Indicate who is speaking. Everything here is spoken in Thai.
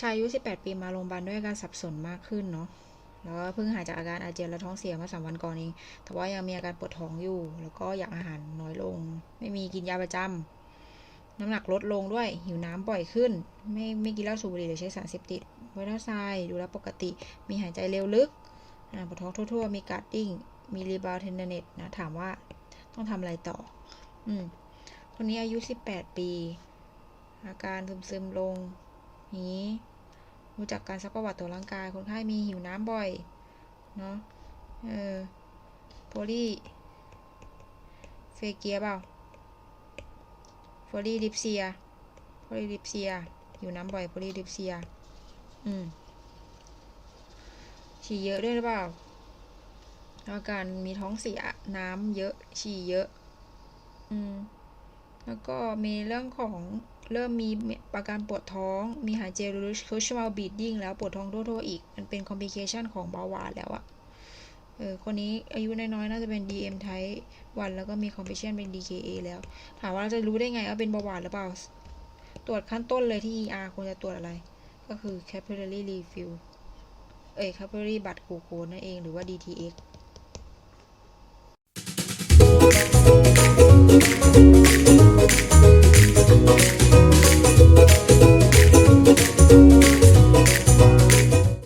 Speaker 1: ชายอายุ 18 ปีมาโรงพยาบาลด้วยอาการสับสนมากขึ้นเนาะ แล้วก็เพิ่งหายจากอาการอาเจียนและท้องเสียมาสามวันก่อนเอง แต่ว่ายังมีอาการปวดท้องอยู่ แล้วก็อยากอาหารน้อยลง ไม่มีกินยาประจำน้ำหนักลดลงด้วย หิวน้ำบ่อยขึ้น ไม่ไม่กินเหล้าสูบบุหรี่หรือใช้สารเสพติดไวรัสไซด์ดูแลปกติ มีหายใจเร็วลึกปวดท้องทั่ว ๆ มีการ์ดดิ้ง มีรีบาวเทนเน็ตนะ ถามว่าต้องทำอะไรต่อ อืมคนนี้อายุ 18 ปี อาการซึมๆลง นี้รู้จักการซักประวัติตัวร่างกาย คนไข้มีหิวน้ำบ่อย เนาะเออโพลีเฟเกียเปล่าโพลีลิปเซียโพลีลิปเซียหิวน้ำบ่อยโพลีลิปเซีย อืมฉี่เยอะด้วยหรือเปล่าอาการมีท้องเสียน้ำเยอะฉี่เยอะ อืม แล้วก็มีเรื่องของ เริ่มมีอาการปวดท้อง มีหายใจรุชคุชมาบีดดิ้งแล้วปวดท้องทั่วๆอีก มันเป็นคอมพลิเคชันของเบาหวานแล้วอะเออ คนนี้อายุน้อยๆ น่าจะเป็น DM type 1แล้วก็มีคอมพลิเคชันเป็น DKA แล้ว ถามว่าเราจะรู้ได้ไงว่าเป็นเบาหวานหรือเปล่า ตรวจขั้นต้นเลยที่ ER ควรจะตรวจอะไร ก็คือ capillary refill เอ้ย capillary blood glucose นั่นเอง หรือว่า DTX